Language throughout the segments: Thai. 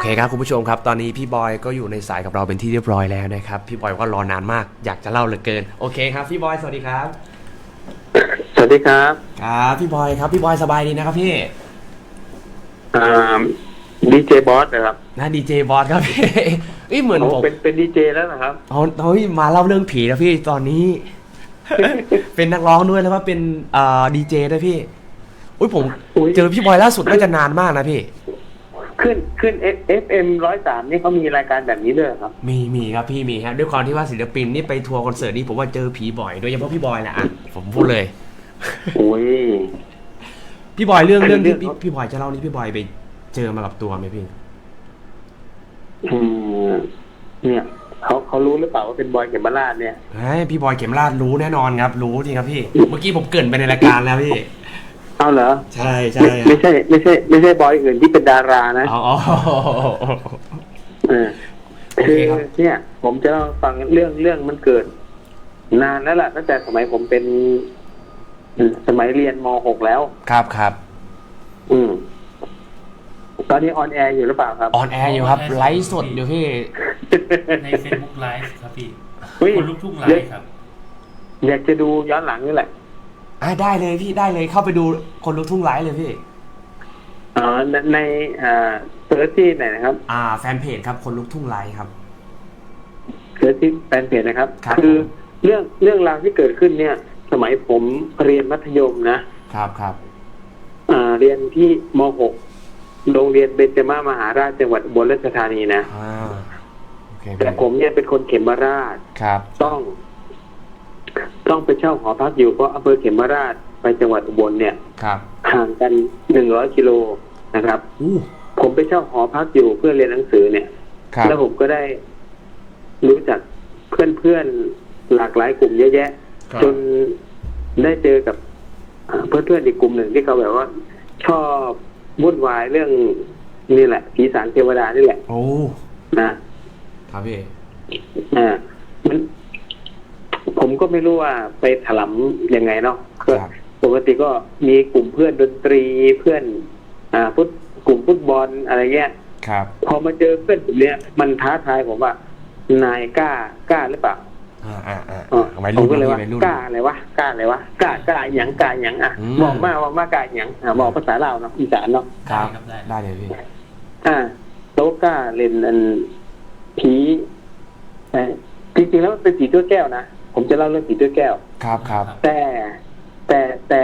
เคครับคุณผู้ชมครับ ตอนนี้พี่บอยก็อยู่ในสายกับเราเป็นที่เรียบร้อยแล้วนะครับ พี่บอยก็รอนานมากอยากจะเล่าเหลือเกิน โอเคครับพี่บอยสวัสดีครับ สวัสดีครับครับพี่บอยครับพี่บอยสบายดีนะครับพี่ดีเจบอสนะครับนะดีเจบอสครับพี่เอ้ยเหมือนผมเป็นเป็นดีเจแล้วนะครับเขาเฮ้ยมาเล่าเรื่องผีแล้วพี่ตอนนี้ เป็นนักร้องด้วยแล้วว่าเป็นเอ่อดีเจด้วยพี่อุ้ยผมอุ๊ยเจอพี่บอยล่าสุดน่าจะนานมากนะพี่ ขึ้นขึ้น F M ร้อยสามนี่เขามีรายการแบบนี้ด้วยเหรอครับ มีมีครับพี่มีครับด้วยความที่ว่าศิลปินนี่ไปทัวร์คอนเสิร์ตนี่ผมว่าเจอผีบ่อยโดยเฉพาะพี่บอยแหละอะผมพูดเลยโอ้ยพี่บอยเรื่องเรื่องที่เรื่องพี่พี่บอยจะเล่านี่พี่บอยไปเจอมากับตัวไหมพี่อืมเนี่ยเขาเขารู้หรือเปล่าว่าเป็นบอยเก็บมาลาดเนี่ยเฮ้ยพี่บอยเข็มราชรู้แน่นอนครับ รู้จริงครับพี่ เมื่อกี้ผมเกรินไปในรายการแล้วพี่ เอาเหรอ ใช่ใช่ไม่ไม่ใช่ ไม่ใช่ ไม่ใช่บอยอื่นที่เป็นดารานะอ๋ออ๋อเออโอคืเคอครับเนี่ย ผมจะเล่าให้ฟังเรื่องเรื่องมันเกิด นานแล้วล่ะตั้งแต่สมัยผมเป็นอืมสมัยเรียนม .6 แล้ว ครับครับ อืม ตอนนี้ออนแอร์อยู่หรือเปล่าครับ ออนแอร์อยู่ครับ ไลฟ์สดอยู่พี่ ใน Facebook Live ครับพี่เฮ้ยคนลูกทุ่งไลฟ์ครับ อยากจะดูย้อนหลังนี่แหละ อ่าได้เลยพี่ได้เลยเข้าไปดูคนลุกทุ่งไลฟ์เลยพี่ อ๋อในในอ่าเซิร์ชที่ไหนนะครับอ่า แฟนเพจครับคนลุกทุ่งไลฟ์ครับ เซิร์ชที่แฟนเพจนะครับครับ อเรื่องเรื่องราวที่เกิดขึ้นเนี่ย สมัยผมเรียนมัธยมนะครับครับอ่าเรียนที่ม .6 โรงเรียนเบญจมามหาราชจังหวัดอุบลราชธานีนะอ่าโอเคแต่พี่ผมเนี่ยเป็นคนเขมราชครับ ต้อง ต้องไปเช่าหอพักอยู่เพราะอำเภอเขมราชไปจังหวัดอุบลเนี่ยครับห่างกันหนึ่งร้อยกิโลนะครับอู้ผมไปเช่าหอพักอยู่เพื่อเรียนหนังสือเนี่ยครับแล้วผมก็ได้รู้จักเพื่อนๆหลากหลายกลุ่มเยอะแยะครับจนได้เจอกับอ่าเพื่อนๆอีกกลุ่มหนึ่งที่เขาแบบว่า ชอบวุ่นวายเรื่องนี่แหละผีสางเทวดานี่แหละ โอ้นะ ครับพี่อ่ามัน ผมก็ไม่รู้ว่าไปถลำยังไงเนาะก็ครับปกติก็มีกลุ่มเพื่อนดนตรีเพื่อน อ่าฟุตกลุ่มฟุตบอลอะไรเงี้ยครับ พอมาเจอเพื่อนกลุ่มเนี้ยมันท้าทายผมว่านายกล้ากล้าหรือเปล่าอ่าอ่าอ่าอ๋อวัยผรุ่มนก็เลยว่าวัยรุ่นกล้าอะไรวะกล้าอะไรวะกล้ากล้าหยังกล้าหยังอะอืมบอกมาบอกมากล้าหยังอะบอกภาษาลาวเนาะอีสานเนาะครับได้ครับได้ได้เลยพี่อ่าโต๊ะกล้าเล่นอันผีเอ่อจริงๆแล้วมันเป็นผีตัวแก้วนะ ผมจะเล่าเรื่องผีตัวแก้ว ครับครับแต่แต่แต่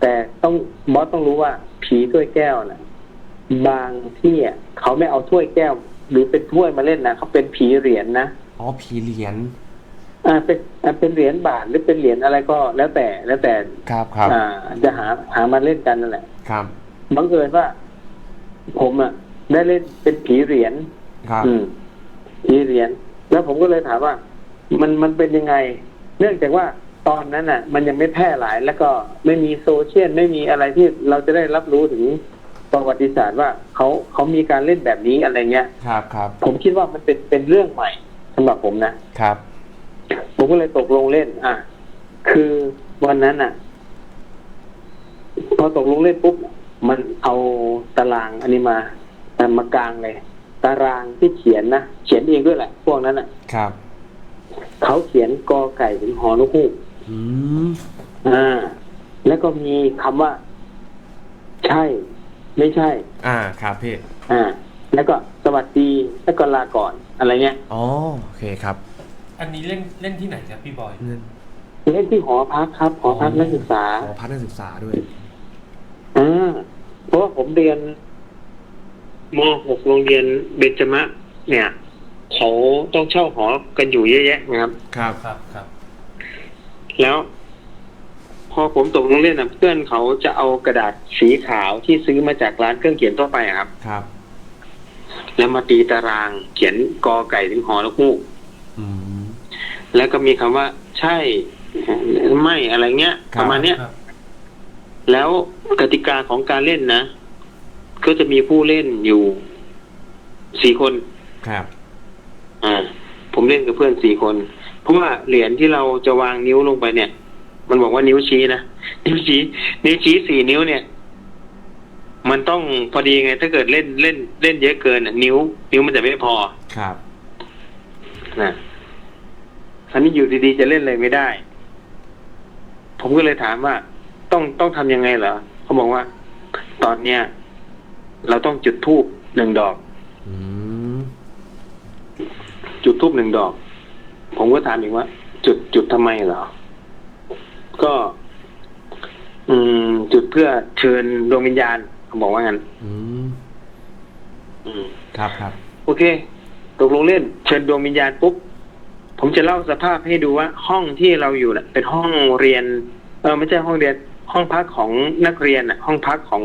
แต่ต้องบอสต้องรู้ว่าผีถ้วยแก้วนะบางที่อะเขาไม่เอาถ้วยแก้ว หรือเป็นถ้วยมาเล่นนะเขาเป็นผีเหรียญนะอ๋อผีเหรียญอ่าเป็นอ่าเป็นเหรียญบาทหรือเป็นเหรียญอะไรก็แล้วแต่แล้วแต่ครับครับอ่า จะหาหามาเล่นกันนั่นแหละครับบังเอิญว่า ผมอะได้เล่นเป็นผีเหรียญครับอืมผีเหรียญแล้วผมก็เลยถามว่า มันมันเป็นยังไง เนื่องจากว่าตอนนั้นอะ มันยังไม่แพร่หลาย แล้วก็ไม่มีโซเชียลไม่มีอะไรที่เราจะได้รับรู้ถึงประวัติศาสตร์ว่าเขาเขามีการเล่นแบบนี้อะไรเงี้ย ครับครับ ผมคิดว่ามันเป็นเป็นเรื่องใหม่สำหรับผมนะครับ ผมก็เลยตกลงเล่น อะ คือวันนั้นอะ พอตกลงเล่นปุ๊บมันเอาตารางอันนี้มาแต่มากลางเลย ตารางที่เขียนนะเขียนเองด้วยแหละ พวกนั้นอะ ครับ เขาเขียนกอไก่ถึงหอนกฮูกอืมอ่า แล้วก็มีคำว่า ใช่ ไม่ใช่ อ่าครับพี่อ่า แล้วก็สวัสดีแล้วก็ลาก่อนอะไรเงี้ยอ๋อโอเคครับอันนี้เล่นเล่นที่ไหนครับพี่บอยเงินเล่นที่หอพักครับ หอพักนักศึกษาขอพักนักศึกษาด้วยอ่าเพราะว่าผมเรียนม .6 โรงเรียนเบญจมะ เนี่ย เขาต้องเช่าหอกันอยู่เยอะแยะนะครับ ครับครับครับ แล้ว พอผมตกลงเล่นนะเพื่อนเขาจะเอากระดาษสีขาวที่ซื้อมาจากร้านเครื่องเขียนทั่วไปอะครับ ครับ แล้วมาตีตารางเขียนกอไก่ถึงหอนกฮูกอืม แล้วก็มีคำว่า ใช่ไม่อะไรเงี้ย ครับ ประมาณเนี้ย ครับแล้วกติกาของการเล่นนะ ก็จะมีผู้เล่นอยู่สี่คน ครับ อ่า ผมเล่นกับเพื่อนสี่คน เพราะว่าเหรียญที่เราจะวางนิ้วลงไปเนี่ย มันบอกว่านิ้วชี้นะ นิ้วชี้ นิ้วชี้สี่นิ้วเนี่ย มันมันต้องพอดีไง ถ้าเกิดเล่นเล่นเล่นเยอะเกินอะนิ้ว นิ้วมันจะไม่พอ ครับนะอันนี้อยู่ดีๆจะเล่นอะไรไม่ได้ ผมก็เลยถามว่า ต้องต้องทำยังไงเหรอเขาบอกว่า ตอนเนี้ยเราต้องจุดธูปหนึ่งดอก อืม จุดธูปหนึ่งดอก ผมก็ถามอีกว่า จุดจุดทำไมเหรอ ก็ อืม จุดเพื่อเชิญดวงวิญญาณเขาบอกว่างั้นอืม อืม ครับครับโอเคตกลงเล่น เชิญดวงวิญญาณปุ๊บผมจะเล่าสภาพให้ดูว่าห้องที่เราอยู่น่ะ เป็นห้องเรียน เออไม่ใช่ห้องเรียน ห้องพักของนักเรียนน่ะ ห้องพักของ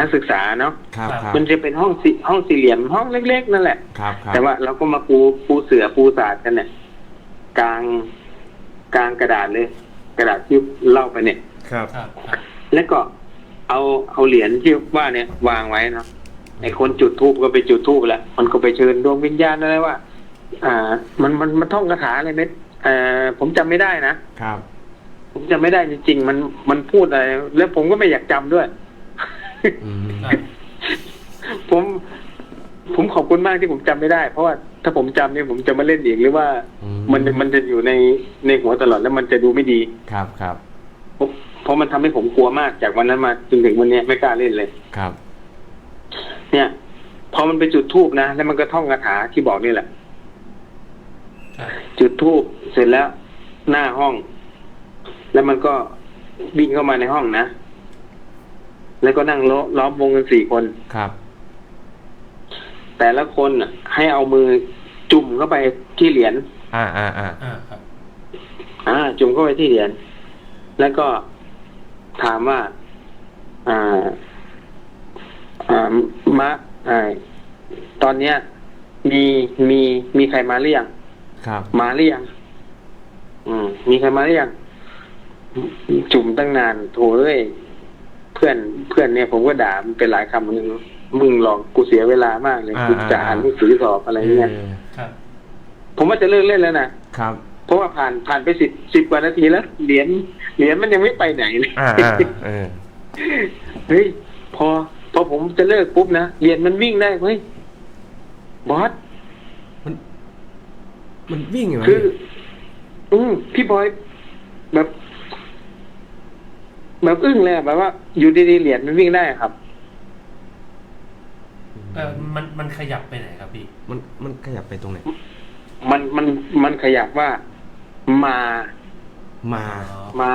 นักศึกษาเนาะครับครับมันจะเป็นห้องสี่ห้องสี่เหลี่ยมห้องเล็ก ๆ นั่นแหละครับครับแต่ว่าเราก็มาปูปูเสือปูศาสตร์กันเนี่ยกลางกลางกระดาษเลย กระดาษที่เล่าไปเนี่ย ครับครับครับแล้วก็เอาเอาเหรียญที่ว่าเนี่ย วางไว้เนาะไอ้คนจุดทูบก็ไปจุดทูบแล้วมันก็ไปเชิญดวงวิญญาณอะไรว่า อ่า มันมันมันท่องคาถาอะไรเม็ดเอ่อผมจำไม่ได้นะครับ ผมจำไม่ได้จริงๆมันมันพูดอะไรแล้วผมก็ไม่อยากจำด้วย อืมครับผม ผมขอบคุณมากที่ผมจำไม่ได้ เพราะว่าถ้าผมจำเนี่ยผมจะมาเล่นอีกหรือว่า อืมันมันจะอยู่ในในหัวตลอดแล้วมันจะดูไม่ดีครับครับเพราะเพราะมันทำให้ผมกลัวมากจากวันนั้นมาจนถึงวันเนี้ยไม่กล้าเล่นเลย ครับ เนี่ย พอมันไปจุดทูบนะ แล้วมันก็ท่องคาถาที่บอกนี่แหละ ครับจุดทูบเสร็จแล้วหน้าห้อง แล้วมันก็วิ่งเข้ามาในห้องนะ แล้วก็นั่งล้อล้อมวงกันสี่คนครับ แต่ละคนน่ะให้เอามือจุ่มเข้าไปที่เหรียญอ่าอ่าอ่าอ่าครับอ่า จุ่มเข้าไปที่เหรียญแล้วก็ถามว่า อ่า อ่ามะอ่าตอนเนี้ย มีมีมีใครมาหรือยังครับ มาหรือยังอืม มีใครมาหรือยังจุ่มตั้งนานโถเอ้ยเพื่อนเพื่อนเนี่ยผมก็ด่ามันเป็นหลายคำมึงมึงหลอกกูเสียเวลามากเลยอ่ากูจะอ่านหนังสือสอบอะไรเงี้ยออครับผมว่าจะเลิกเล่นแล้วนะครับ เพราะว่าผ่านผ่านไปสิบสิบกว่านาทีแล้วเหรียญเหรียญมันยังไม่ไปไหนเลยอ่าอ่าเออเฮ้ยพอ พอผมจะเลิกปุ๊บนะเหรียญมันวิ่งได้เฮ้ยบอสมันมันวิ่งอยู่ไหมคือ อืมพี่บอยแบบ แบบอึ้งเลยอะแบบว่า อยู่ดีๆเหรียญมันวิ่งได้ครับ เออมันมันขยับไปไหนครับพี่ มันมันขยับไปตรงไหน มันมันมันขยับว่ามา มาอ๋อมา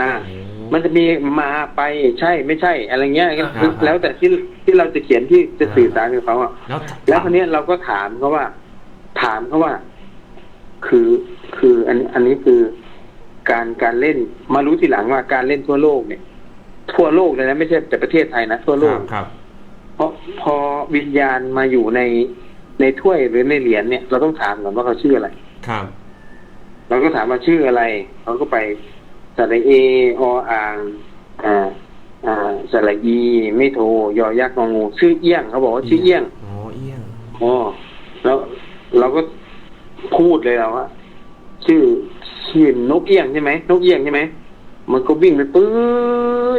อ่า โอ้ มันจะมีมาไปใช่ไม่ใช่ อะไรเงี้ยอ่าคือแล้วแต่ที่ที่เราจะเขียนที่จะสื่อสารกับเขาอะแล้วแล้วคนนี้ยเราก็ถามเขาว่า ถามเขาว่า คือคืออันอันนี้คือ การการเล่นมารู้ทีหลังว่าการเล่นทั่วโลกเนี่ย ทั่วโลกเลยนะไม่ใช่แต่ประเทศไทยนะทั่วโลคกรับครับ เพราะพอวิญญาณมาอยู่ในในถ้วยหรือในเหรียญเนี่ย เราต้องถามก่อนว่าเขาชื่ออะไร ครับ เราก็ถามว่าชื่ออะไรเขาก็ไปสระเอออ่างอ่าอ่าสระอี ไม่โทยอยักษ์งองูชื่อเอี้ยงเขาบอกว่าชื่อเอี้ยงอ๋อเอี้ยงอ๋อแล้วเราก็พูดเลยเราว่าชื่อ ชื่อนกเอี้ยงใช่ไหมนกเอี้ยงใช่ไหมมันก็วิ่งไปปื๊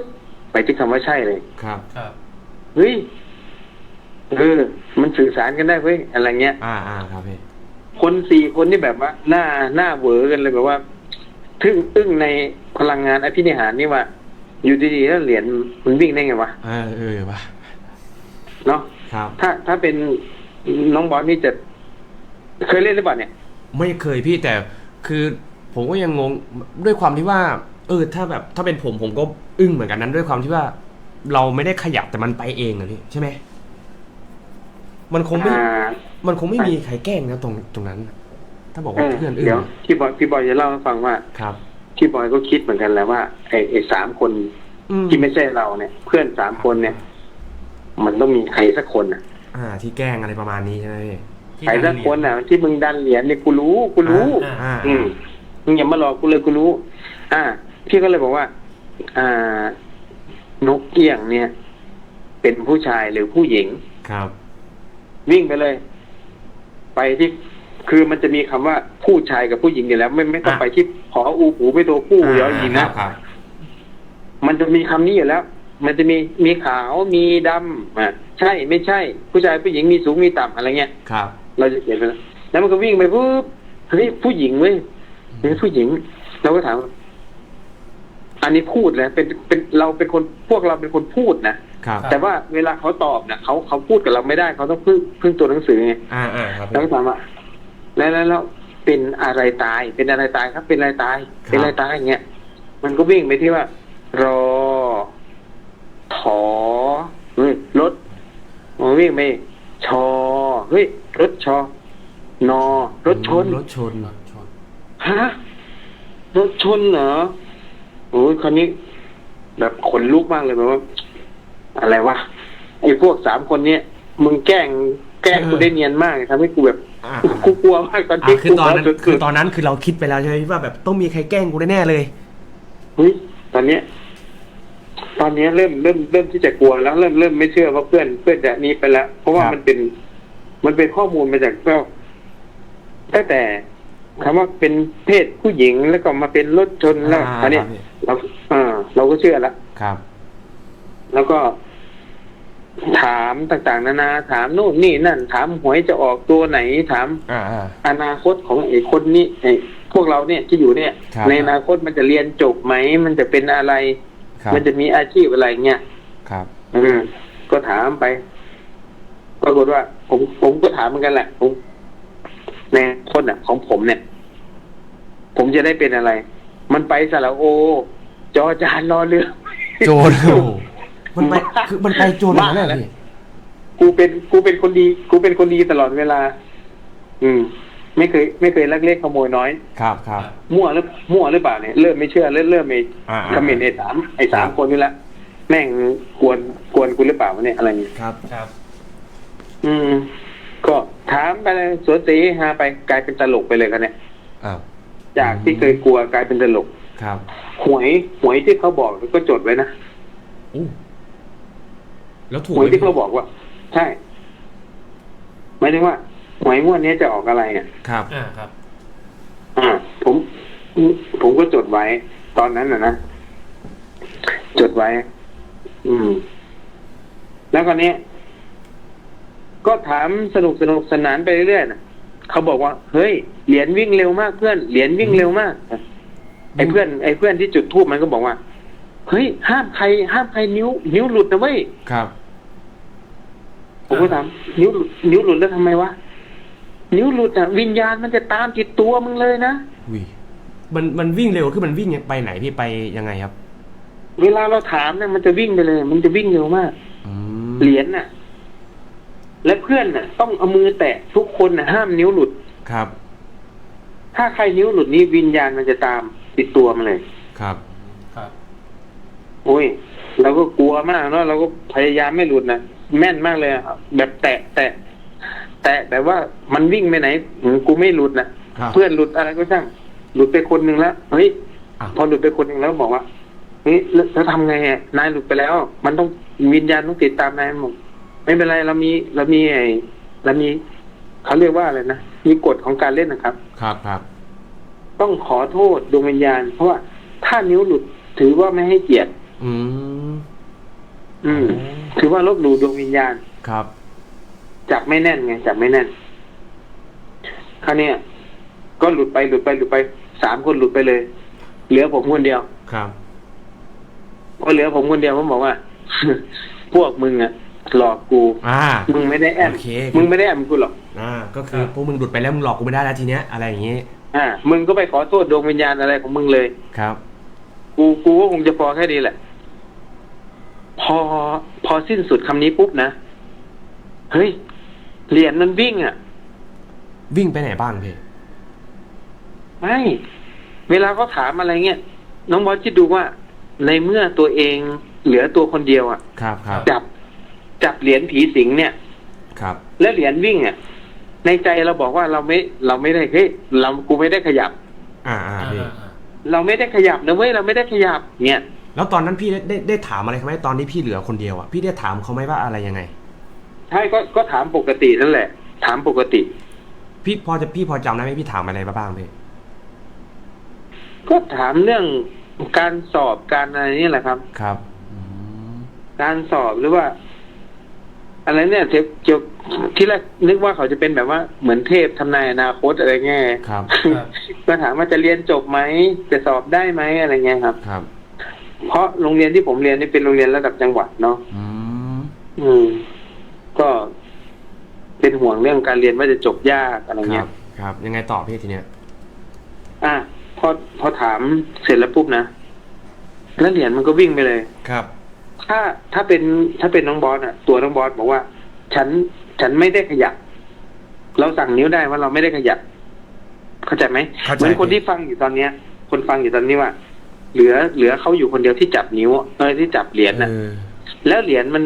ดไปที่คำว่าใช่เลย ครับครับเฮ้ยเออมันสื่อสารกันได้เว้ยอะไรเงี้ย อ่าอ่าครับพี่คนสี่คนนี่แบบว่า หน้าหน้าเหวอกันเลยแบบว่าทึ่งอึ้งในพลังงานอภินิหารนี่ว่า อยู่ดีๆแล้วเหรียญมันวิ่งได้ไงวะเออเออว่ะเนาะครับ ถ้าถ้าเป็นน้องบอลนี่จะ เคยเล่นหรือเปล่าเนี่ย ไม่เคยพี่แต่คือ ผมก็ยังงงด้วยความที่ว่า เออ ถ้าแบบถ้าเป็นผมผมก็อึ้งเหมือนกันนั้นด้วยความที่ว่า เราไม่ได้ขยับแต่มันไปเองนะพี่ใช่ไหมมันคงไม่ อ่า มันคงไม่มีใครแกล้งนะตรงตรงนั้น ถ้าบอกเอว่าอเพื่อนอึ้งเดี๋ยวพี่บอยพี่บอยจะเล่าให้ฟังว่าครับพี่บอยก็คิดเหมือนกันแหล้วว่าไอ้ไอ้สามคนอืมที่ไม่ใช่เราเนี่ย เพื่อนสามคนเนี่ย มันต้องมีใครสักคนอะอ่า ที่แกล้งอะไรประมาณนี้ใช่ไหมพี่ ที่ใครสักคนอะที่มึงดันเหรียญเนี่ยกูรู้กูรู้ อ่า อ่า อืม มึงอย่ามาหลอกกูเลยกูรู้ อ่า พี่ก็เลยบอกว่า อ่า นกเกี้ยงเนี่ย เป็นผู้ชายหรือผู้หญิง ครับ วิ่งไปเลย ไปที่คือมันจะมีคำว่าผู้ชายกับผู้หญิงอยู่แล้ว ไม่ไม่ต้องอะไปที่ผออูปูไม่ตัวผู้ยอหญิงครันะบครับมันจะมีคำนี้อยู่แล้ว มันจะมีมีขาวมีดำอะใช่ไม่ใช่ ผู้ชายผู้หญิงมีสูงมีต่ำอะไรเงี้ยครับ เราจะเขียนไปแล้วแล้วมันก็วิ่งไปปุ๊บเฮ้ยผู้หญิงเว้ย เป็นผู้หญิง เราก็ถามว่าอันนี้พูดเลยเป็นเป็นเราเป็นคนพวกเราเป็นคนพูดนะครับ แต่ว่าเวลาเขาตอบเนี่ยเขาเขาพูดกับเราไม่ได้เขาต้องพึ่งพึ่งตัวหนังสือไงอ่าอ่าครับแล้วก็ถามว่าแล้วแล้วแล้วเป็นอะไรตาย เป็นอะไรตายครับ เป็นอะไรตาย เป็นอะไรตายอย่างเงี้ยมันก็วิ่งไปที่ว่า รอถอเฮ้ยรถมันวิ่งไปชอเฮ้ยรถชอนอรถชนรถชนรถชน ฮะรถชนเหรอโอ้ยคนนี้ แบบขนลุกมากเลยแบบว่า อะไรวะไอ้พวกสามคนเนี้ยมึงแกล้งแกล้งกูได้เนียนมากทำให้กูแบบอ่ากูกลัวมากตอนอ่าที่คือตอนนั้นกูคือตอนนั้นคือเราคิดไปแล้วใช่ไหมว่าแบบต้องมีใครแกล้งกูแน่ๆเลยเฮ้ยตอนเนี้ย ตอนเนี้ยเริ่มเริ่มเริ่มที่จะกลัวแล้วเริ่มเริ่มไม่เชื่อว่าเพื่อนเพื่อนจะนี้ไปแล้ว เพราะว่าครับมันเป็น มันเป็นข้อมูลมาจากก็ตั้งแต่ คำว่าเป็นเพศผู้หญิงแล้วก็มาเป็นรถชนแล้วอ่าอันเนี้ยครับพี่เราอ่าเราก็เชื่อแล้วครับ แล้วก็ถามต่างๆ นานา ถามโน่นนี่นั่น ถามหวยจะออกตัวไหนถามอ่าอ่าอนาคตของไอ้คนนี้ไอ้พวกเราเนี่ยที่อยู่เนี่ยครับในอนาคตมันจะเรียนจบไหม มันจะเป็นอะไรครับมันจะมีอาชีพอะไรเงี้ยครับอืมก็ถามไปปรากฏว่า ผมผมก็ถามเหมือนกันแหละผม ในคนอะ ของผมเนี่ย ผมจะได้เป็นอะไร มันไปสระโอ จอจานรอเรือ โจรโอ้โหมันไปคือมันไปโจรอย่างนั้นเลยพี่กูเป็นกูเป็นคนดี กูเป็นคนดีตลอดเวลา อืม ไม่เคย ไม่เคยลักเล็กขโมยน้อย ครับครับมั่วหรือมั่วหรือเปล่าเนี่ยเริ่มไม่เชื่อเริ่มเริ่มไม่อ่าคอมเมนต์ไอ้สามไอ้สามคนนี่ละแม่งกวนกวนกูหรือเปล่าวะเนี่ยอะไรเนี่ยครับครับ อืม ก็ถามไปเลยสวนสีฮาไปกลายเป็นตลกไปเลยกันเนี่ยอ้าวจากที่เคยกลัวกลายเป็นตลกครับหวยหวยที่เขาบอกก็จดไว้นะอู้แล้วถูกหไหวยมที่เขาบอกว่า ใช่หมายถึงว่าหวยงวดนี้จะออกอะไรเนี่ยครับอ่าครับ อ่า ผม ผมก็จดไว้ ตอนนั้นนะนะจดไว้ อืม แล้วก็เนี้ย ก็ถามสนุกสนุกสนานไปเรื่อยๆนะเขาบอกว่า เฮ้ยเหรียญวิ่งเร็วมากเพื่อนเหรียญวิ่งเร็วมากไอ้เพื่อนไอ้เพื่อนที่จุดทูบมันก็บอกว่า เฮ้ย ห้ามใคร ห้ามใครนิ้ว นิ้วหลุดนะเว้ยครับผมก็ถามนิ้วหลุดนิ้วหลุดแล้วทำไมวะนิ้วหลุดอะวิญญาณมันจะตามติดตัวมึงเลยนะวิมันมันวิ่งเร็วคือมันวิ่งไปไหนพี่ไปยังไงครับ เวลาเราถามเนี่ยมันจะวิ่งไปเลย มันจะวิ่งเร็วมากอืมเหรียญน่ะ และเพื่อนน่ะ ต้องเอามือแตะทุกคนน่ะห้ามนิ้วหลุดครับ ถ้าใครนิ้วหลุดนี้วิญญาณมันจะตามติดตัวมาเลย ครับครับโอ้ยเราก็กลัวมากเนาะเราก็พยายามไม่หลุดนะแม่นมากเลยอะแบบแตะแตะแตะแต่ว่ามันวิ่งไปไหนอืมกูไม่หลุดนะครับเพื่อนหลุดอะไรก็ช่างหลุดไปคนหนึ่งแล้วเฮ้ยอะพอหลุดไปคนหนึ่งแล้วบอกว่าเฮ้ยแล้วแล้วทำไงอะนายหลุดไปแล้ว มันต้องวิญญาณต้องติดตามนายบอก ไม่เป็นไรเรามีเรามีไอ้เรามีเขาเรียกว่าอะไรนะมีกฎของการเล่นนะครับ ครับครับ ต้องขอโทษดวงวิญญาณ เพราะว่าถ้านิ้วหลุดถือว่าไม่ให้เกียรติอืม อืมอ๋อถือว่าลบหลู่ดวงวิญญาณครับ จับไม่แน่นไงจับไม่แน่นคราวเนี้ยก็หลุดไปหลุดไปหลุดไปสามคนหลุดไปเลย เหลือผมคนเดียวครับพอเหลือผมคนเดียวผมบอกว่า พวกมึงอะ หลอกกู อ่า มึงไม่ได้แอมโอเค มึงไม่ได้แอมกูหรอก อ่า ก็คือพวกมึงหลุดไปแล้วมึงหลอกกูไม่ได้แล้วทีเนี้ยอะไรอย่างงี้ อ่า มึงก็ไปขอโทษดวงวิญญาณอะไรของมึงเลย ครับ กูกูก็คงจะพอแค่นี้แหละ พอพอสิ้นสุดคำนี้ปุ๊บนะ เฮ้ย เหรียญมันวิ่งอะวิ่งไปไหนบ้างพี่ไม่ เวลาเขาถามอะไรเงี้ย น้องบอสคิดดูว่า ในเมื่อตัวเองเหลือตัวคนเดียวอะครับครับ จับ จับเหรียญผีสิงเนี่ย ครับ แล้วเหรียญวิ่งอะ ในใจเราบอกว่าเราไม่ เราไม่ได้เฮ้ยเรากูไม่ได้ขยับ อ่าอ่าอ่าพี่อ่าอ่าเราไม่ได้ขยับนะเว้ยเราไม่ได้ขยับเนี่ยแล้วตอนนั้นพี่ได้ได้ได้ถามอะไรเขาไหมตอนที่พี่เหลือคนเดียวอะพี่ได้ถามเขาไหมว่าอะไรยังไง ใช่ก็ก็ถามปกตินั่นแหละ ถามปกติ พี่พอจะพี่พอจำได้ไหมพี่ถามอะไรมาบ้างพี่ก็ถามเรื่องการสอบการอะไรนี่แหละครับ ครับอืมการสอบหรือว่า อะไรเนี่ยเกี่ยวเกี่ยวที่แรกนึกว่าเขาจะเป็นแบบว่าเหมือนเทพทำนายอนาคตอะไรเงี้ยครับครับก็ถามว่าจะเรียนจบไหมจะสอบได้ไหมอะไรเงี้ยครับ ครับ เพราะโรงเรียนที่ผมเรียนนี่เป็นโรงเรียนระดับจังหวัดเนาะอืมอืมก็เป็นห่วงเรื่องการเรียนว่าจะจบยากอะไรคเงี้รัยบครับ ยังไงต่อพี่ทีเนี้ย อะพอพอถามเสร็จแล้วปุ๊บนะแล้วเหรียญมันก็วิ่งไปเลยครับ ถ้าถ้าเป็นถ้าเป็นน้องบอสอะตัวน้องบอสบอกว่า ฉันฉันไม่ได้ขยับ เราสั่งนิ้วได้ว่าเราไม่ได้ขยับ เข้าใจไหมเข้าใจเหมือนคนที่ฟังอยู่ตอนเนี้ย คนฟังอยู่ตอนนี้ว่า เหลือเหลือเขาอยู่คนเดียวที่จับนิ้วเออที่จับเหรียญน่ะเออแล้วเหรียญมัน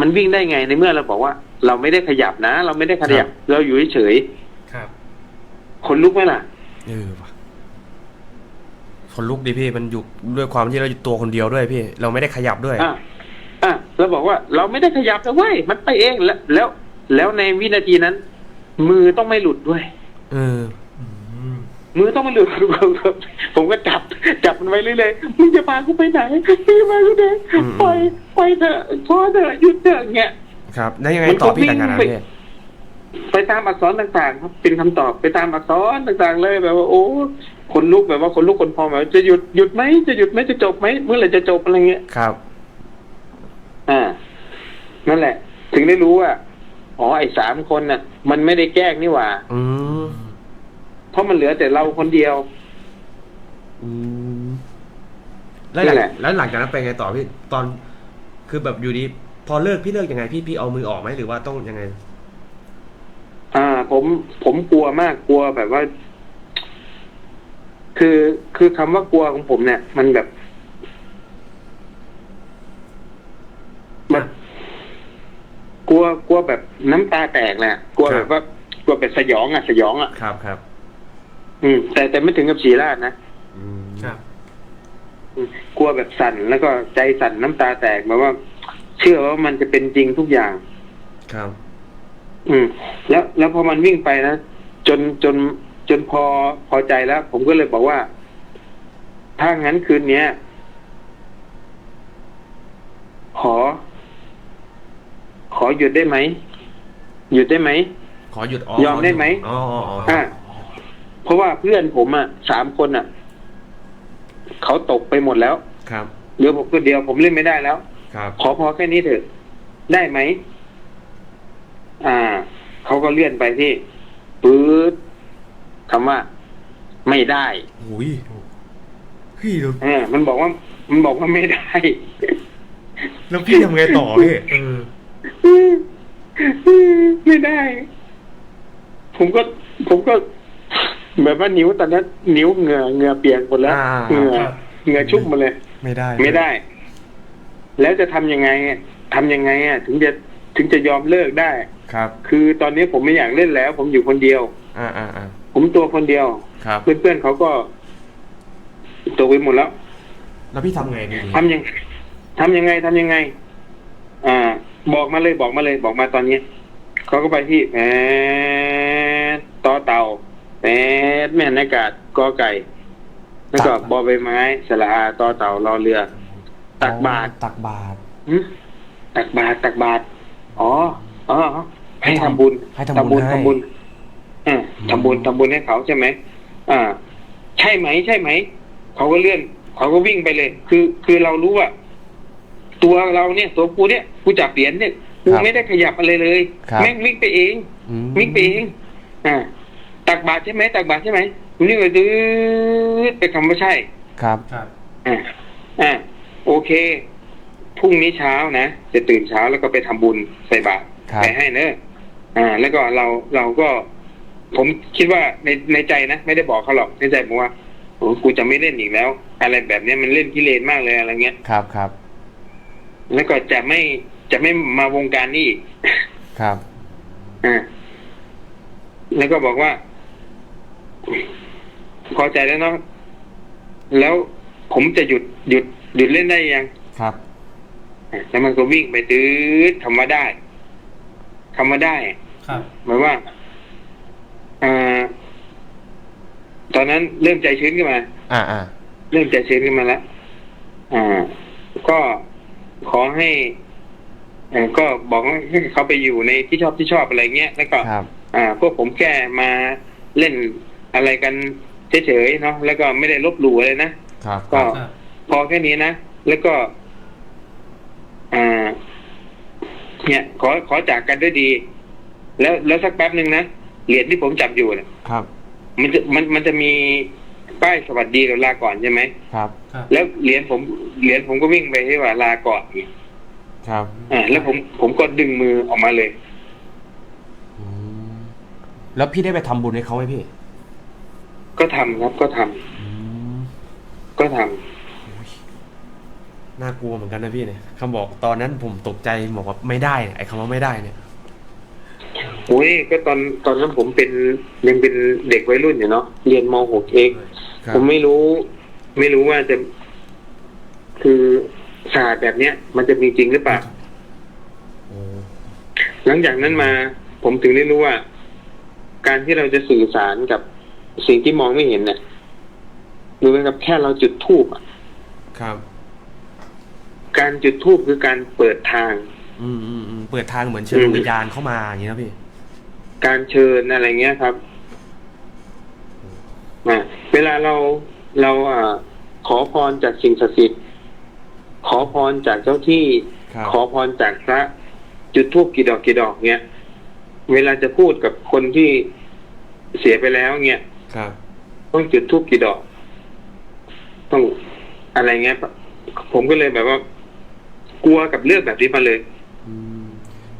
มันวิ่งได้ไงในเมื่อเราบอกว่า เราไม่ได้ขยับนะ เราไม่ได้ขยับ เราอยู่เฉยครับๆคนลุกไหมล่ะเออว่ะ คนลุกดิพี่มันอยู่ด้วยความที่เราอยู่ตัวคนเดียวด้วยพี่ เราไม่ได้ขยับด้วยอะอะเราบอกว่าเราไม่ได้ขยับนะเว้ยมันไปเองแล้วแล้ว แล้วในวินาทีนั้น มือต้องไม่หลุดด้วย เอออืมมือต้องไม่หลุดผมก็จับ จับมันไว้เรื่อยๆมึงจะพากูไปไหนมึงจะพากูไปไหนอืมปล่อยปล่อยเถอะพอเถอะหยุดเถอะเงี้ยครับแล้วยังไงมันก็ต่อพี่วิ่งแต่งงานนะไปพี่ไปตามอักษรต่างๆ ครับเป็นคำตอบไปตามอักษรต่างๆเลยแบบว่าโอ้ คนลุกแบบว่าคนลุกคนพองแบบว่าจะหยุดหยุดไหมจะหยุดไหมจะจบไหมเมื่อไหร่จะจบอะไรเงี้ยครับ อ่า นั่นแหละ ถึงได้รู้ว่าอ๋อไอ้สามคนน่ะ มันไม่ได้แกล้งนี่หว่า อืมเพราะมันเหลือแต่เราคนเดียว อืมแล้วหลันั่งนแหละ แล้วหลังจากนั้นไปนไงต่อพี่ตอน คือแบบอยู่ดี พอเลิกพี่เลิกยังไงพี่พี่เอามือออกไหมหรือว่าต้องยังไง อ่า ผมผมกลัวมากกลัวแบบว่า คือคือคำว่ากลัวของผมเนี่ย มันแบบแบบกลัวกลัวแบบน้ำตาแตกแหละกลัวครัแบบบว่ากลัวแบบสยองอะสยองอะครับครับอืมแต่แต่ไม่ถึงกับฉีราดนะอืมครับ อืมกลัวแบบสั่นแล้วก็ใจสั่นน้ำตาแตกแบบว่า เชื่อว่ามันจะเป็นจริงทุกอย่าง ครับ อืม แล้วแล้วพอมันวิ่งไปนะจนจน จนพอพอใจแล้ว ผมก็เลยบอกว่า ถ้างั้นคืนเนี้ย ขอ ขอหยุดได้ไหมหยุดได้ไหมขอหยุดอ๋อยอมได้ไหมอ๋ออ๋ออ๋ออ่าเพราะว่าเพื่อนผมอะสามคนอะเขาตกไปหมดแล้ว ครับเหลือผมคนเดียวผมเล่นไม่ได้แล้ว ครับ ขอพอแค่นี้เถอะ ได้ไหมอ่าเขาก็เลื่อนไปที่ปื๊ด คำว่าไม่ได้หุยพี่แล้วเออมันบอกว่า มันบอกว่าไม่ได้ แล้วพี่ทำไงต่อพี่เออไม่ได้ ผมก็ ผมก็แบบว่านิ้วตอนนั้นนิ้วเหงื่อเหงื่อเปียกหมดแล้วอ่าเหงื่อเหงื่อชุ่มหมาเลย ไม่ได้ไม่ได้ แล้วจะทำยังไงอะทำยังไงอะ ถึงจะถึงจะยอมเลิกได้ ครับ คือตอนนี้ผมไม่อยากเล่นแล้ว ผมอยู่คนเดียว อ่าอ่าอ่า ผมตัวคนเดียวครับเพื่อนๆเขาก็ตกไปหมดแล้ว แล้วพี่ทำไงดีทำยังทำยังไงทำยังไง อ่า บอกมาเลยบอกมาเลย บอกมาตอนนี้เขาก็ไปที่แหมต่อเต่าแหมแม่นอากาศกอไก่ แล้วก็บอใบไม้สระอาต่อเต่ารอเรือ ตักบาตรตักบาตรหึตักบาตรตักบาตรอ๋ออ๋อให้ทำบุญให้ทำบุญให้ทำบุญ อ่าทำบุญทำบุญให้เขาใช่ไหมอ่า ใช่ไหมใช่ไหมเขาก็เลื่อน เขาก็วิ่งไปเลย คือคือเรารู้ว่า ตัวเราเนี่ยตัวกูเนี่ยกูจับเหรียญเนี่ยกูไม่ได้ขยับอะไรเลยครับแม่งวิ่งไปเองอืมวิ่งไปเอง อ่า ตักบาตรใช่ไหมตักบาตรใช่ไหมวิ่งไปดื้อไปคำว่าใช่ ครับครับอ่าอ่าโอเคพรุ่งนี้เช้านะจะตื่นเช้าแล้วก็ไปทำบุญใส่บาตรครับไปให้เนอะอ่า แล้วก็เราเราก็ ผมคิดว่าในในใจนะไม่ได้บอกเขาหรอกในใจผมว่าโอ้กูจะไม่เล่นอีกแล้ว อะไรแบบเนี้ยมันเล่นกิเลสมากเลยอะไรเงี้ยครับครับแล้วก็จะไม่จะไม่มาวงการนี้อีกครับอ่าแล้วก็บอกว่าพอใจแล้วเนาะแล้วผมจะหยุดหยุดหยุดเล่นได้ยังครับอะแล้วมันก็วิ่งไปตื้อคำว่าได้คำว่าได้ ครับหมายว่าอ่า ต อนนั้นเริ่มใจชื้นขึ้นมา อ่าอ่าเริ่มใจชื้นขึ้นมาแล้วอ่า ก็ขอให้เอ่อก็บอกให้เขาไปอยู่ในที่ชอบที่ชอบอะไรเงี้ยแล้วก็ครับ อ่า พวกผมแค่มาเล่นอะไรกันเฉยๆเนาะแล้วก็ไม่ได้ลบหลู่อะไรนะครับก็ ครับ พอแค่นี้นะ แล้วก็อ่าเนี่ย ขอขอจากกันด้วยดี แล้วแล้วสักแป๊บหนึ่งนะเหรียญที่ผมจับอยู่เนี่ยครับ มันจะมันมันจะมีป้ายสวัสดีกับลาก่อนใช่ไหมครับ ครับ แล้วเหรียญผมเหรียญผมก็วิ่งไปที่ว่าลาก่อนเนี่ยครับอ่าแล้วผมผมก็ดึงมือออกมาเลย อืมแล้วพี่ได้ไปทำบุญให้เขาไหมพี่ก็ทำครับก็ทำอืมก็ทำน่ากลัวเหมือนกันนะพี่เนี่ยคำบอกตอนนั้นผมตกใจบอกว่าไม่ได้เนี่ยไอ้คำว่าไม่ได้เนี่ย โอ้ยก็ตอนตอนนั้นผมเป็นยังเป็นเด็กวัยรุ่นอยู่เนาะเรียนม .6 เองครับ ผมไม่รู้ ไม่รู้ว่าจะ คือศาสตร์แบบเนี้ย มันจะมีจริงหรือเปล่า โอ้หลังจากนั้นมา ผมถึงได้รู้ว่า การที่เราจะสื่อสารกับสิ่งที่มองไม่เห็นเนี่ยรู้ไหมครับแค่เราจุดทูบครับ การจุดทูบคือการเปิดทาง อืมอืมอืมเปิดทางเหมือนเชิญอืมวิญญาณเข้ามาอย่างนี้นะพี่ การเชิญอะไรเงี้ยครับอะเวลาเราเราอ่าขอพรจากสิ่งศักดิ์สิทธิ์ขอพรจากเจ้าที่ครับขอพรจากพระ จุดทูบกี่ดอกกี่ดอกเงี้ยเวลาจะพูดกับคนที่เสียไปแล้วเงี้ยครับต้องจุดทูบกี่ดอก ต้องอะไรเงี้ยผมก็เลยแบบว่า กลัวกับเรื่องแบบนี้มาเลยอืม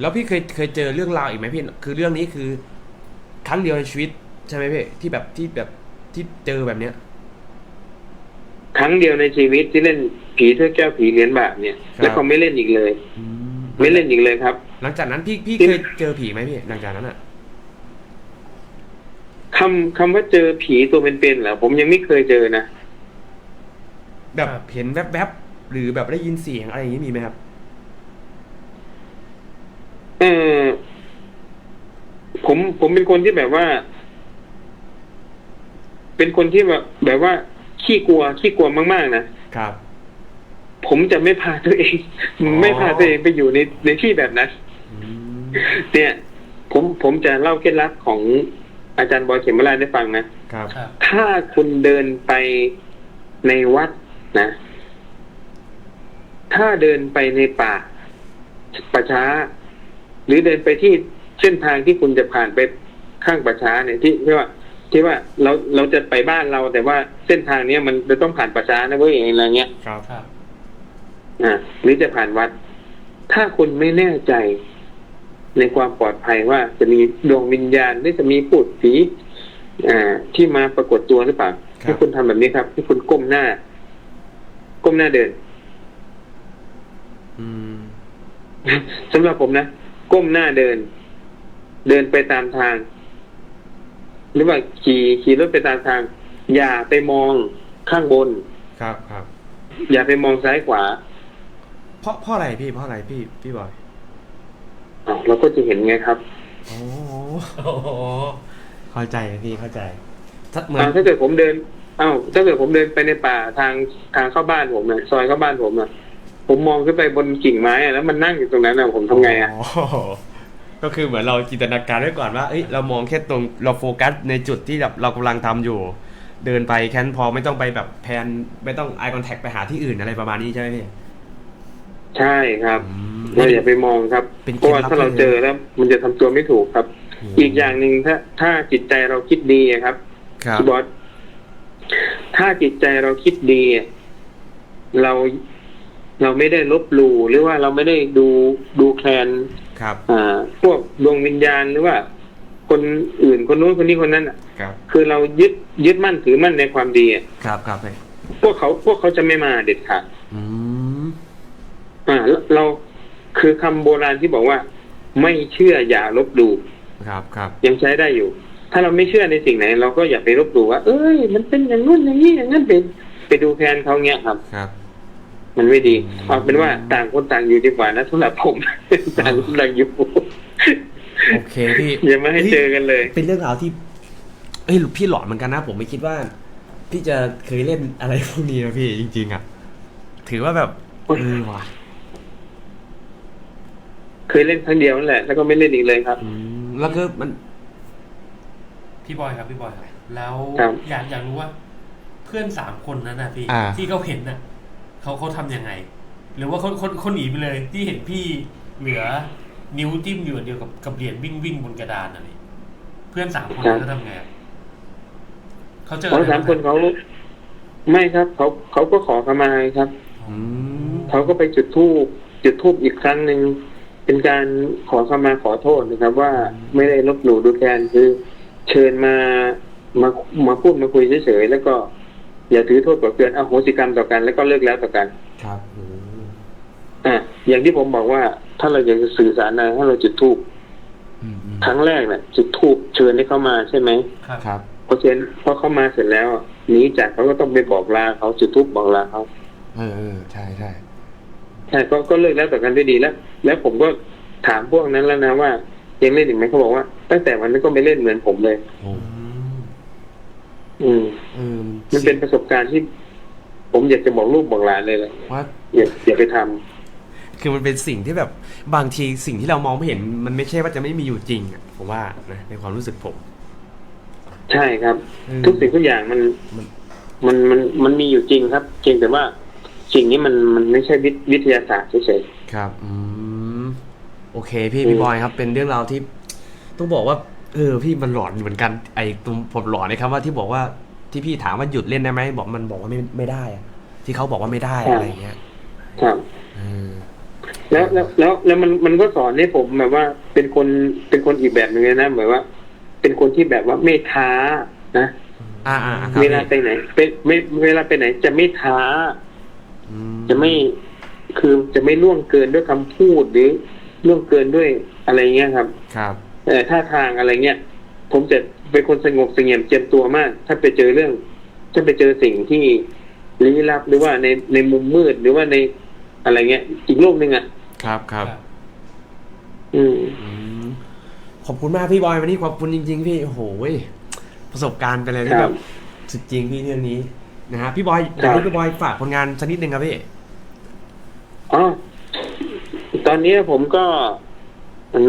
แล้วพี่เคยเคยเจอเรื่องราวอีกไหมพี่ คือเรื่องนี้คือ ครั้งเดียวในชีวิตใช่ไหมพี่ที่แบบที่แบบที่เจอแบบเนี้ย ครั้งเดียวในชีวิตที่เล่นผีถ้วยแก้วผีเหรียญบาทเนี่ย ครับ แล้วเขาไม่เล่นอีกเลย อืมไม่เล่นอีกเลยครับ หลังจากนั้นพี่พี่ที่เคยเจอผีไหมพี่ หลังจากนั้นอะ คำคำว่าเจอผีตัวเป็นๆเหรอผมยังไม่เคยเจอนะ แบบครับเห็นแวบๆหรือแบบได้ยินเสียงอะไรอย่างนี้มีไหมครับ เออผมผมเป็นคนที่แบบว่า เป็นคนที่แบบแบบว่า ขี้กลัว ขี้กลัวมากๆนะครับ ผมจะไม่พาตัวเองอ๋อไม่พาตัวเองไปอยู่ในในที่แบบนั้นอืมเนี่ยผมผมจะเล่าเคล็ดลับของอาจารย์บอยเขมราชให้ฟังนะครับครับ ถ้าคุณเดินไปในวัดนะ ถ้าเดินไปในป่าป่าช้า หรือเดินไปที่เส้นทางที่คุณจะผ่านไปข้างป่าช้าเนี่ยที่ที่ว่า ที่ว่าเราเราจะไปบ้านเราแต่ว่าเส้นทางเนี้ยมันจะต้องผ่านป่าช้านะเว้ยอะไรเงี้ยครับครับอ่าหรือจะผ่านวัด ถ้าคุณไม่แน่ใจในความปลอดภัยว่าจะมีดวงวิญญาณหรือจะมีปูดผีอ่า ที่มาปรากฏตัวหรือเปล่าครับให้คุณทำแบบนี้ครับให้คุณก้มหน้า ก้มหน้าเดินอืมสำหรับผมนะ ก้มหน้าเดิน เดินไปตามทาง หรือว่าขี่ขี่รถไปตามทาง อย่าไปมองข้างบน ครับครับ อย่าไปมองซ้ายขวา เพราะเพราะอะไรพี่เพราะอะไรพี่พี่บอยอ้าวเราก็จะเห็นไงครับโอ้โอ้โหเข้าใจพี่เข้าใจถ้าเหมือนอ้าวถ้าเกิดผมเดินอ้าวถ้าเกิดผมเดินไปในป่าทางทางเข้าบ้านผมเนี่ยซอยเข้าบ้านผมอะ ผมมองขึ้นไปบนกิ่งไม้อะแล้วมันนั่งอยู่ตรงนั้นอะผมทำไงอะก็คือเหมือนเราจินตนาการไว้ก่อนว่าเอ้ยเรามองแค่ตรงเราโฟกัสในจุดที่แบบเรากำลังทำอยู่ เดินไปแค่นั้นพอไม่ต้องไปแบบแพนไม่ต้อง eye contact ไปหาที่อื่นอะไรประมาณนี้ใช่ไหมพี่ ใช่ครับอืม เราอย่าไปมองครับเป็นเพราะว่าเคล็ดลับถ้าเราเจอแล้ว มันจะทำตัวไม่ถูกครับอีกอย่างหนึ่งถ้า ถ้าจิตใจเราคิดดีอะครับครับ พี่บอสถ้าจิตใจเราคิดดีอะเรา เราไม่ได้ลบหลู่หรือว่าเราไม่ได้ดูดูแคลนครับอ่าพวกดวงวิญญาณหรือว่า คนอื่นคนนู้นคนนี้คนนั้นอะครับ คือเรายึดยึดมั่นถือมั่นในความดีอะครับครับพี่พวกเขาพวกเขาจะไม่มาเด็ดขาดอืมอ่าแล้วเราคือคำโบราณที่บอกว่า ไม่เชื่ออย่าลบหลู่ครับครับยังใช้ได้อยู่ ถ้าเราไม่เชื่อในสิ่งไหน เราก็อย่าไปลบหลู่ว่า เอ้ย มันเป็นอย่างนู้นอย่างนี้อย่างนั้นเป็นไปดูแทนเขาเงี้ยครับครับ มันไม่ดีเอาเป็นว่าต่างคนต่างอยู่ดีกว่านะสำหรับผม ต่างคนต่างอยู่โอเคพี่อย่ามาให้เจอกันเลย เป็นเรื่องราวที่เอ้ยพี่หลอนเหมือนกันนะ ผมไม่คิดว่า พี่จะเคยเล่นอะไรพวกนี้นะพี่จริง ๆอะถือว่าแบบเออว่ะเคยเล่นครั้งเดียวนั่นแหละแล้วก็ไม่เล่นอีกเลยครับอืมแล้วก็มัน พี่บอยครับพี่บอยครับแล้วครับอยากอยากรู้ว่า เพื่อนสามคนนั้นนะพี่อ่าที่เขาเห็นน่ะ เขาเขาทำยังไง หรือว่าเขาเขาเขาหนีไปเลย ที่เห็นพี่เหลือนิ้วจิ้มอยู่อันเดียวกับกับเหรียญวิ่งวิ่งบนกระดานน่ะพี่เพื่อนสามคนนั้นเขาทำไงอะเขาเจอเขาอะไรสามคนเขาไม่ครับเขาเขาก็ขอขมาครับอืมเขาก็ไปจุดธูปจุดธูปอีกครั้งหนึ่งเป็นการขอขมาขอโทษนะครับ ว่าไม่ได้ลบหลู่ดูแคลนคือเชิญมามามาพูดมาคุยเฉยๆแล้วก็ อย่าถือโทษกับเกินอโหสิกรรมต่อกันแล้วก็เลิกแล้วต่อกัน ครับอืมอะอย่างที่ผมบอกว่า ถ้าเราอยากจะสื่อสารอะไรให้เราจุดธูปอืมอืมครั้งแรกเนี่ยจุดธูปเชิญให้เขามาใช่ไหมครับครับพอเชิญพอเขามาเสร็จแล้วหนีจากเขาก็ต้องไปบอกลาเขาจุดธูปบอกลาเขาเออเออใช่ใช่ใช่ก็ก็เลิกแล้วต่อกันด้วยดีแล้ว แล้วผมก็ถามพวกนั้นแล้วนะว่ายังเล่นอีกไหมเขาบอกว่า ตั้งแต่วันนั้นก็ไม่เล่นเหมือนผมเลย โอ้ อืม อืม เออ มันเป็นประสบการณ์ที่ ผมอยากจะบอกลูกบอกหลานเลยเลยว่าอย่าอย่าไปทำคือมันเป็นสิ่งที่แบบบางทีสิ่งที่เรามองไม่เห็น มันไม่ใช่ว่าจะไม่มีอยู่จริงอะผมว่านะในความรู้สึกผม ใช่ครับอืมทุกสิ่งทุกอย่างมันมันมันมันมันมีอยู่จริงครับเพียงแต่ว่าสิ่งนี้มันมันไม่ใช่วิวิทยาศาสตร์เฉยครับ อืมโอเค พี่อืมพี่บอยครับ เป็นเรื่องราวที่ต้องบอกว่า เออ พี่มันหลอนเหมือนกัน ไอ้ตรงผมหลอนนะครับว่าที่บอกว่า ที่พี่ถามว่าหยุดเล่นได้ไหมบอกมันบอกว่าไม่ไม่ได้อะที่เขาบอกว่าไม่ได้อะไรอย่างเงี้ยๆครับเออแล้วแล้วแล้วแล้วมันมันก็สอนให้ผมแบบว่า เป็นคนเป็นคนอีกแบบหนึ่งเลยนะเหมือนว่า เป็นคนที่แบบว่าไม่ท้านะอ่าอ่าครับเวลาไปไหนไปไม่เวลาไปไหน จะไม่ท้า อืจะไม่คือจะไม่ล่วงเกินด้วยคำพูดหรือล่วงเกินด้วยอะไรเงี้ยครับ ครับ เออท่าทางอะไรเงี้ย ผมจะเป็นคนสงบเสงี่ยมเจียมตัวมาก ถ้าไปเจอเรื่อง ถ้าไปเจอสิ่งที่ลี้ลับหรือว่าในในมุมมืดหรือว่าในอะไรเงี้ย อีกโลกหนึ่งอะ ครับครับ อืมอืมขอบคุณมากพี่บอยวันนี้ขอบคุณจริง ๆ พี่โอ้โหเว้ยประสบการณ์ไปเลยที่คแบรับบสุดจริงพี่เรื่องนี้นะฮะพี่บอยอยากให้พี่บอยฝากผลงานสักนิดนึงครับพี่อ๋อตอนนี้ผมก็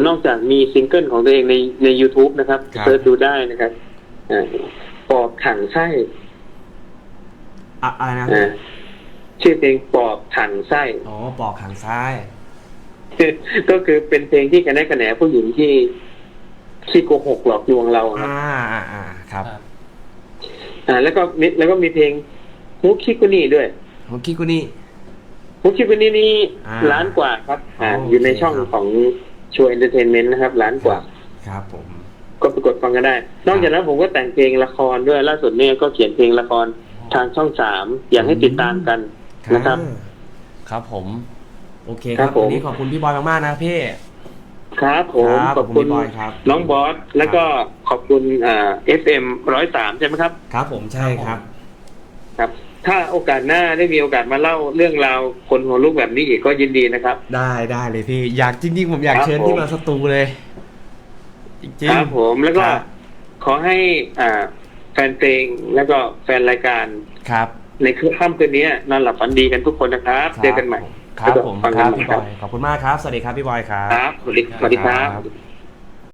นอกจากมีซิงเกิลของตัวเองในใน YouTube นะครับครับ เซิร์ชดูได้นะครับอ่าปอบถังไส้อะอะไรนะอ่าชื่อเพลงปอบถังไส้ อ๋อปอกหางซ้าย ก็คือเป็นเพลงที่กันแนกระแหนผู้หญิงที่ที่โกหกหลอกลวงเราครับ อ่าอ่าอ่าครับครับอ่า แล้วก็มีแล้วก็มีเพลงฮุกคิกุนี่ด้วยของคิกุนี่ฮุกคิกุนี่นี่อ่าล้านกว่าครับ อ่า โอเคอยู่ในช่องครับ ของ ช่วยเอนเตอร์เทนเมนต์นะครับล้านกว่า ครับผม ก็ไปกดฟังกันได้ นอกจากนั้นผมก็แต่งเพลงละครด้วยล่าสุดเนี่ยก็เขียนเพลงละครทางช่องสามอยากให้ติดตามกันนะครับ ครับผม โอเคคครัรับบผมวันนี้ขอบคุณพี่บอยมากๆนะพี่ครับผมครับขอบคุณขอบคุณพี่บอยครับน้องบอสแล้วก็ขอบคุณอ่า FM ร้อยสามใช่ไหมครับ ครับผมใช่ครับ ครับ ถ้าโอกาสหน้าได้มีโอกาสมาเล่าเรื่องราวคนหัวลูกแบบนี้อีกก็ยินดีนะครับ ได้ได้เลยพี่ อยากจริงๆผมอยากครับเชิญผมพี่มาสตูเลย จริงครับผมแล้วก็ครับขอให้อ่าแฟนเพลงแล้วก็แฟนรายการ ครับในคืนค่ำคืนนี้นอนหลับฝันดีกันทุกคนนะครับ เจอกันใหม่ครับผมฟังคกัรันบใหม่พี่บอยขอบคุณมากครับ สวัสดีครับพี่บอยครับ ครับสวัสดีสวัสดีครับครับ